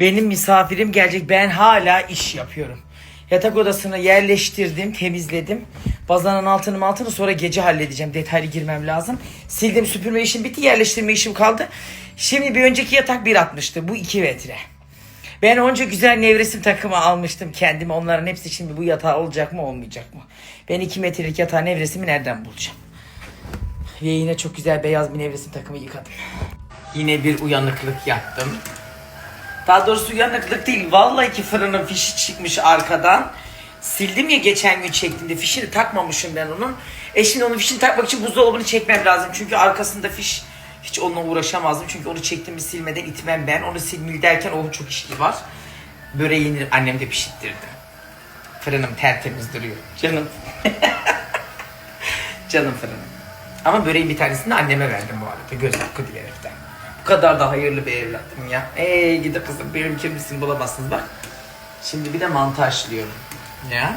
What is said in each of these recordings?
Benim misafirim gelecek. Ben hala iş yapıyorum. Yatak odasını yerleştirdim, temizledim. Bazanın altını altını sonra gece halledeceğim. Detaylı girmem lazım. Sildim süpürme işim bitti. Yerleştirme işim kaldı. Şimdi bir önceki yatak 1.60'tı. Bu 2 metre. Ben onca güzel nevresim takımı almıştım kendime. Onların hepsi şimdi bu yatağı olacak mı olmayacak mı? Ben 2 metrelik yatağı nevresimi nereden bulacağım? Ve yine çok güzel beyaz bir nevresim takımı yıkadım. Yine bir uyanıklık yaptım. Daha doğrusu uyanıklık değil. Vallahi ki fırının fişi çıkmış arkadan. Sildim ya geçen gün çektiğimde fişini takmamışım ben onun. E şimdi onun fişini takmak için buzdolabını çekmem lazım. Çünkü arkasında fiş hiç onunla uğraşamazdım. Çünkü onu çektiğimi silmeden itmem ben. Onu silmil derken o çok işli var. Böreğini annem de pişirttirdi. Fırınım tertemiz duruyor. Canım. Canım fırınım. Ama böreğin bir tanesini de anneme verdim bu arada. Göz hakkı diyerekten. Kadar da hayırlı bir evladım ya. Ey gidi kızım benim kimsin bulamazsınız bak. Şimdi bir de mantı. Ya.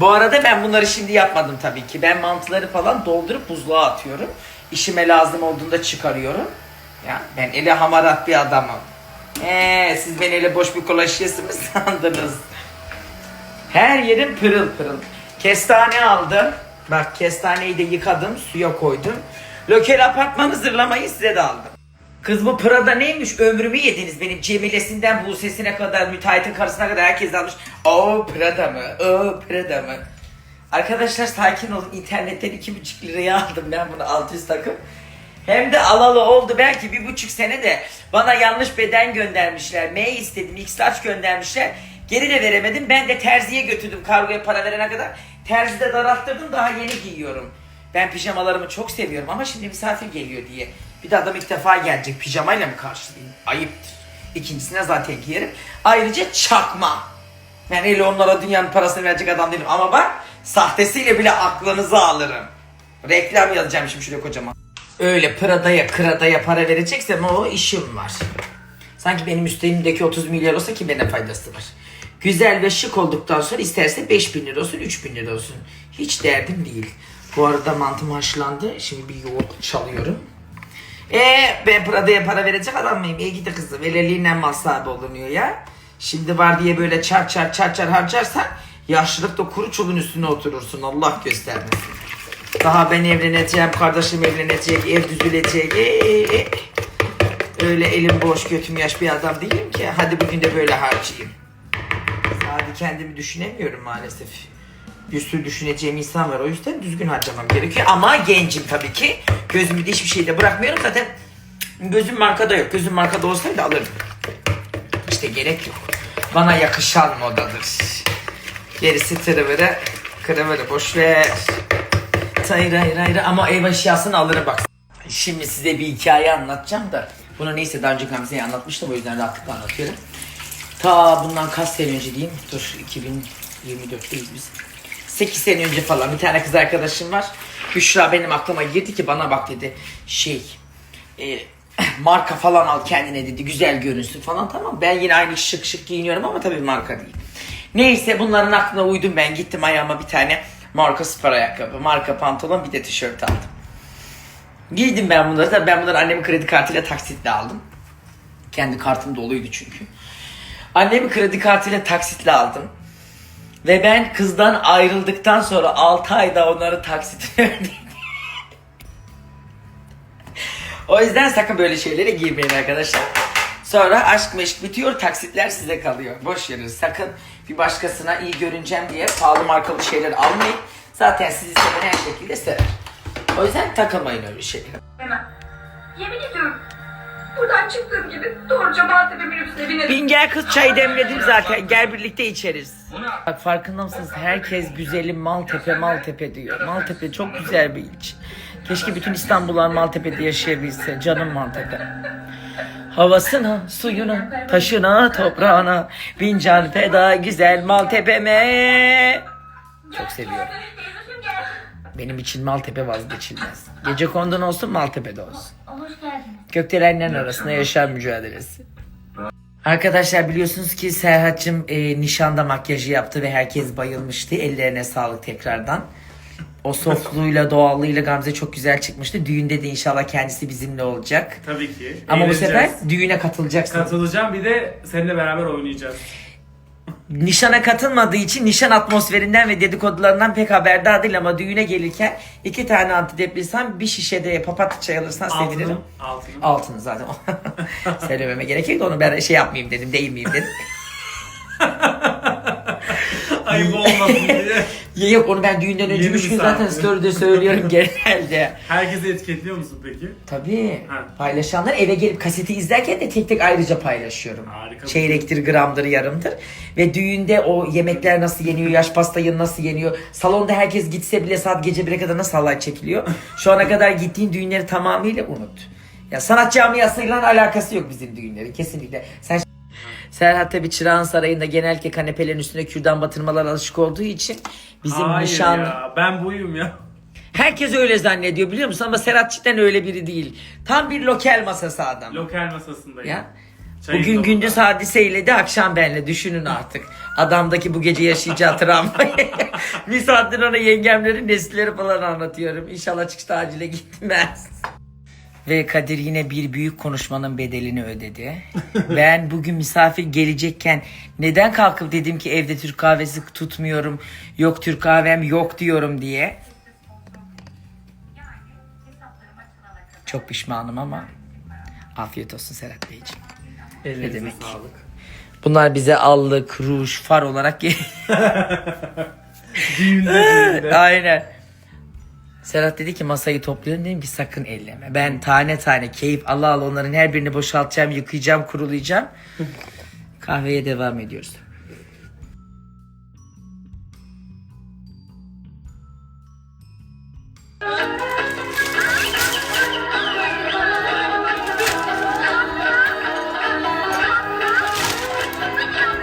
Bu arada ben bunları şimdi yapmadım tabii ki. Ben mantıları falan doldurup buzluğa atıyorum. İşime lazım olduğunda çıkarıyorum. Ya ben ele hamarat bir adamım. Eee siz beni ele boş bir kolaşyası mı sandınız? Her yerim pırıl pırıl. Kestane aldım. Bak kestaneyi de yıkadım, suya koydum. Lokal apartmanı zırlamayı size de aldım. Kız bu Prada neymiş? Ömrümü yediniz benim. Cemilesinden Buse'sine kadar, müteahhitin karısına kadar herkes almış. O Prada mı? O Prada mı? Arkadaşlar sakin olun. İnternetten iki buçuk liraya aldım ben bunu 600 takım. Hem de alalı oldu belki bir buçuk sene de bana yanlış beden göndermişler. M istedim, X large göndermişler. Geri de veremedim. Ben de terziye götürdüm kargoya para verene kadar. Terzide daralttırdım daha yeni giyiyorum. Ben pijamalarımı çok seviyorum ama şimdi misafir geliyor diye. Bir de adam ilk defa gelecek pijamayla mı karşılayayım? Ayıptır. İkincisine zaten giyerim. Ayrıca çakma. Ben öyle onlara dünyanın parasını verecek adam değilim. Ama bak sahtesiyle bile aklınızı alırım. Reklam yazacağım şimdi şuraya kocaman. Öyle Prada'ya Krada'ya para vereceksem o işim var. Sanki benim üstümdeki 30 milyar olsa ki bana faydası var. Güzel ve şık olduktan sonra isterse 5000 lira olsun 3000 lira olsun. Hiç derdim değil. Bu arada mantım haşlandı. Şimdi bir yoğurt çalıyorum. E ben Prada'ya para verecek adam mıyım? İyi gidi kızım. Veleliğiyle mal sahibi olunuyor ya. Şimdi var diye böyle çar çar çar çar harcarsan yaşlılıkta kuru çubuğun üstüne oturursun. Allah göstermesin. Daha ben evleneceğim, kardeşim evlenecek, ev düzülecek. Ee. Öyle elim boş, götüm yaş bir adam değilim ki. Hadi bugün de böyle harcayayım. Sadece kendimi düşünemiyorum maalesef. Bir sürü düşüneceğim insan var. O yüzden düzgün harcamam gerekiyor. Ama gencim tabii ki. Gözümü de hiçbir şeyde bırakmıyorum. Zaten gözüm markada yok. Gözüm markada olsaydı alırdım. İşte gerek yok. Bana yakışan modadır. Gerisi tırıvırı, kırıvırı boş ver. Hayır hayır hayır ama ev eşyasını alırım bak. Şimdi size bir hikaye anlatacağım da. Bunu neyse daha önce Gamze'ye anlatmıştım o yüzden rahatlıkla anlatıyorum. Ta bundan kaç sene önce diyeyim? Dur 2024'teyiz biz. 8 sene önce falan bir tane kız arkadaşım var. Büşra benim aklıma girdi ki bana bak dedi şey e, marka falan al kendine dedi güzel görünsün falan tamam. Ben yine aynı şık şık giyiniyorum ama tabii marka değil. Neyse bunların aklına uydum ben gittim ayağıma bir tane marka spor ayakkabı, marka pantolon bir de tişört aldım. Giydim ben bunları. Tabii ben bunları annemin kredi kartıyla taksitle aldım. Kendi kartım doluydu çünkü. Annemin kredi kartıyla taksitle aldım. Ve ben kızdan ayrıldıktan sonra 6 ayda onları ödedim. o yüzden sakın böyle şeylere girmeyin arkadaşlar. Sonra aşk meşk bitiyor, taksitler size kalıyor. Boş verin. Sakın bir başkasına iyi görüneceğim diye pahalı markalı şeyler almayın. Zaten sizi seven her şekilde sever. O yüzden takılmayın öyle şeylere. Yemin ediyorum. Buradan çıktığım gibi doğruca Maltepe minibüsüne binerim. Bin gel kız çay demledim zaten. Gel birlikte içeriz. Bak farkında mısınız? Herkes güzelim Maltepe Maltepe diyor. Maltepe çok güzel bir ilçe. Keşke bütün İstanbullar Maltepe'de yaşayabilse. Canım Maltepe. Havasına, suyuna, taşına, toprağına bin can feda güzel Maltepe'me. Çok seviyorum. Benim için Maltepe vazgeçilmez. Gece kondun olsun Maltepe'de olsun. Hoş geldiniz. Gökdelenlerin arasında yaşam mücadelesi. Arkadaşlar biliyorsunuz ki Serhat'cığım e, nişanda makyajı yaptı ve herkes bayılmıştı. Ellerine sağlık tekrardan. O softluğuyla, doğallığıyla Gamze çok güzel çıkmıştı. Düğünde de inşallah kendisi bizimle olacak. Tabii ki. Ama bu sefer düğüne katılacaksın. Katılacağım bir de seninle beraber oynayacağız. Nişana katılmadığı için nişan atmosferinden ve dedikodularından pek haberdar değil ama düğüne gelirken iki tane antidepresan bir şişede papatya çay alırsan sevinirim. Altını. Altını. Altını zaten söylememe gerek yok da onu ben şey yapmayayım dedim değinmeyeyim dedim. Ayıp olmasın diye. Ya yok onu ben düğünden önce Yeni 3 gün zaten story'de söylüyorum genelde. Herkesi etiketliyor musun peki? Tabii. Ha. Paylaşanlar eve gelip kaseti izlerken de tek tek ayrıca paylaşıyorum. Harika. Çeyrektir, gramdır, yarımdır. Ve düğünde o yemekler nasıl yeniyor, yaş pastayı nasıl yeniyor. Salonda herkes gitse bile saat gece 1'e kadar nasıl halay çekiliyor. Şu ana kadar gittiğin düğünleri tamamıyla unut. Ya sanat camiasıyla alakası yok bizim düğünlerin kesinlikle. Sen Serhat tabi Çırağan Sarayı'nda genellikle kanepelerin üstüne kürdan batırmalar alışık olduğu için bizim Hayır nişan... ya ben buyum ya. Herkes öyle zannediyor biliyor musun? Ama Serhat cidden öyle biri değil. Tam bir lokal masası adam. Lokal masasındayım. Ya. Çayın Bugün dolabında. gündüz hadiseyle de akşam benle düşünün artık. Adamdaki bu gece yaşayacağı travmayı. bir saattir ona yengemlerin nesilleri falan anlatıyorum. İnşallah çıkışta acile gitmez. Ve Kadir yine bir büyük konuşmanın bedelini ödedi. ben bugün misafir gelecekken neden kalkıp dedim ki evde Türk kahvesi tutmuyorum, yok Türk kahvem yok diyorum diye. Çok pişmanım ama afiyet olsun Serhat Beyciğim. Ellerinize demek? sağlık. Bunlar bize allık, ruj, far olarak gel- Düğünde düğünde. Aynen. Serhat dedi ki masayı toplayalım dedim ki sakın elleme. Ben tane tane keyif Allah Allah onların her birini boşaltacağım, yıkayacağım, kurulayacağım. Kahveye devam ediyoruz.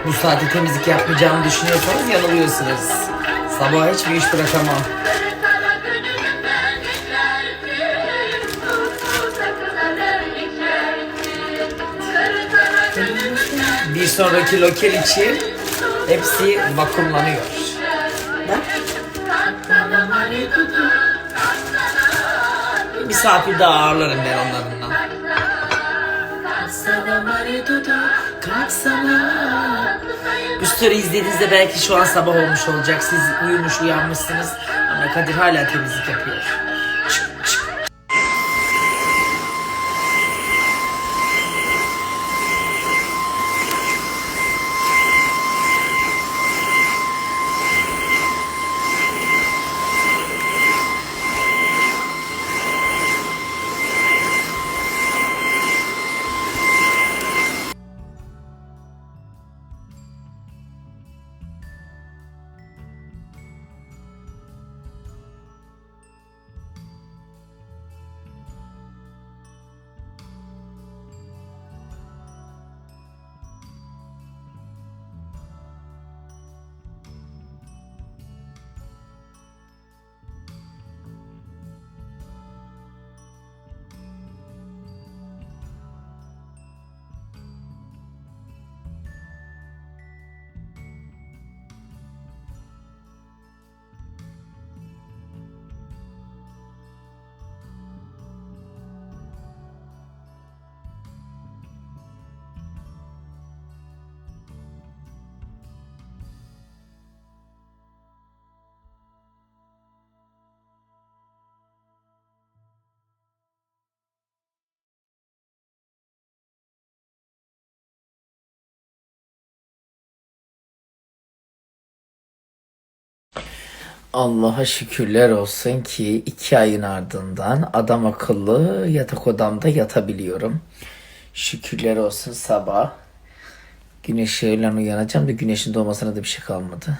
Bu saatte temizlik yapmayacağımı düşünüyorsanız yanılıyorsunuz. Sabaha hiçbir iş bırakamam. Sonraki lokal için hepsi vakumlanıyor. Misafir daha ağırlarım ben onlarından. Bu story izlediğinizde belki şu an sabah olmuş olacak. Siz uyumuş uyanmışsınız. Ama Kadir hala temizlik yapıyor. Allah'a şükürler olsun ki iki ayın ardından adam akıllı yatak odamda yatabiliyorum. Şükürler olsun sabah. Güneş ışığıyla uyanacağım da güneşin doğmasına da bir şey kalmadı.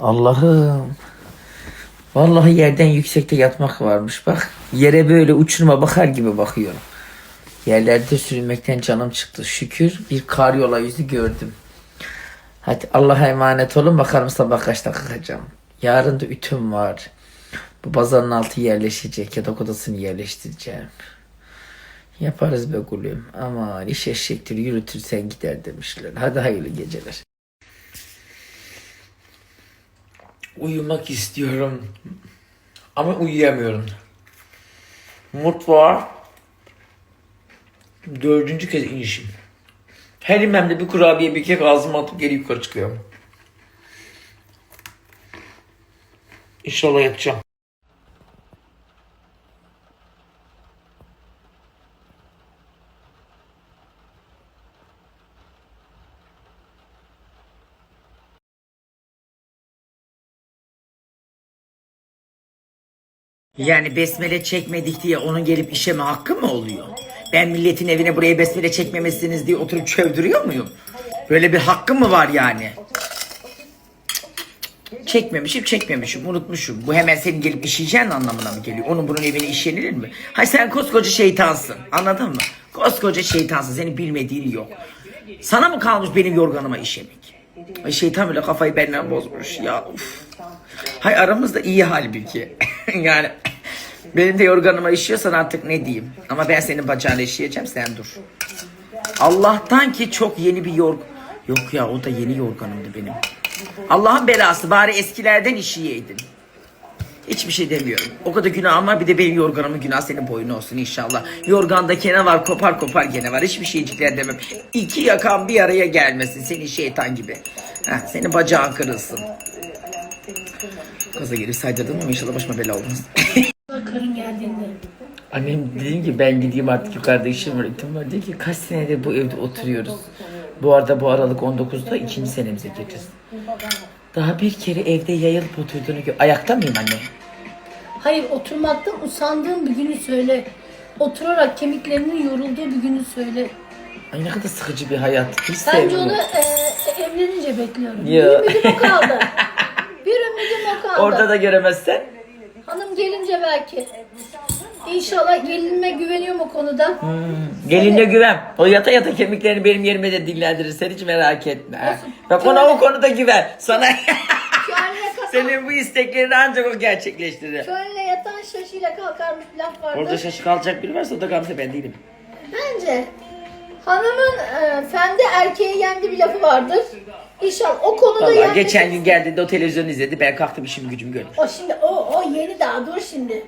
Allah'ım. Vallahi yerden yüksekte yatmak varmış bak. Yere böyle uçuruma bakar gibi bakıyorum. Yerlerde sürünmekten canım çıktı. Şükür bir kar yola yüzü gördüm. Hadi Allah'a emanet olun. Bakalım sabah kaçta kalkacağım. Yarın da ütüm var. Bu bazanın altı yerleşecek. Yatak odasını yerleştireceğim. Yaparız be gülüm. Aman iş eşektir yürütürsen gider demişler. Hadi hayırlı geceler. Uyumak istiyorum. Ama uyuyamıyorum. Mutfağa dördüncü kez inişim. Her inmemde bir kurabiye bir kek ağzıma atıp geri yukarı çıkıyorum. İnşallah yatacağım. Yani besmele çekmedik diye onun gelip işeme hakkı mı oluyor? Ben milletin evine buraya besmele çekmemesiniz diye oturup çövdürüyor muyum? Böyle bir hakkım mı var yani? Çekmemişim çekmemişim unutmuşum. Bu hemen senin gelip işeyeceğin anlamına mı geliyor? Onun bunun evine işlenilir mi? Hay sen koskoca şeytansın anladın mı? Koskoca şeytansın senin bilmediğin yok. Sana mı kalmış benim yorganıma işemek? Ay şeytan bile kafayı benden bozmuş ya. Uf. Hay aramızda iyi halbuki. yani benim de yorganıma işiyorsan artık ne diyeyim. Ama ben senin bacağına işleyeceğim sen dur. Allah'tan ki çok yeni bir yorg... Yok ya o da yeni yorganımdı benim. Allah'ın belası bari eskilerden işiyeydin. Hiçbir şey demiyorum. O kadar günahım var bir de benim yorganımın günah senin boyun olsun inşallah. Yorganda kene var kopar kopar gene var. Hiçbir şeycikler demem. İki yakan bir araya gelmesin senin şeytan gibi. Heh, senin bacağın kırılsın. Kaza gelip saydırdın ama inşallah başıma bela olmaz. Karın geldiğinde. Annem dedim ki ben gideyim artık yukarıda işim var. İtim var. Dedi ki kaç senedir bu evde oturuyoruz. Bu arada bu Aralık 19'da ikinci senemize gireceğiz. Daha bir kere evde yayılıp oturduğunu gör. Ayakta mıyım anne? Hayır oturmaktan usandığın bir günü söyle. Oturarak kemiklerinin yorulduğu bir günü söyle. Ay ne kadar sıkıcı bir hayat. Hiç Bence sevmiyorum. onu e, evlenince bekliyorum. Ya. Bir ümidim o kaldı. bir ümidim o kaldı. Orada da göremezsen. Hanım gelince belki. İnşallah gelinime güveniyorum o konuda. Gelinle güven. O yata yata kemiklerini benim yerime de dinlendirir. Sen hiç merak etme. ha. Bak ona o konuda güven. Sana senin bu isteklerini ancak o gerçekleştirir. şöyle yatan şaşıyla kalkarmış bir laf vardı. Orada şaşı kalacak biri varsa o da Gamze ben değilim. Bence hanımın e, fendi erkeğe yendi bir lafı vardır. İnşallah o konuda Vallahi yenmesi- geçen gün geldiğinde o televizyon izledi. Ben kalktım işim gücüm gördüm. O şimdi o o yeni daha dur şimdi.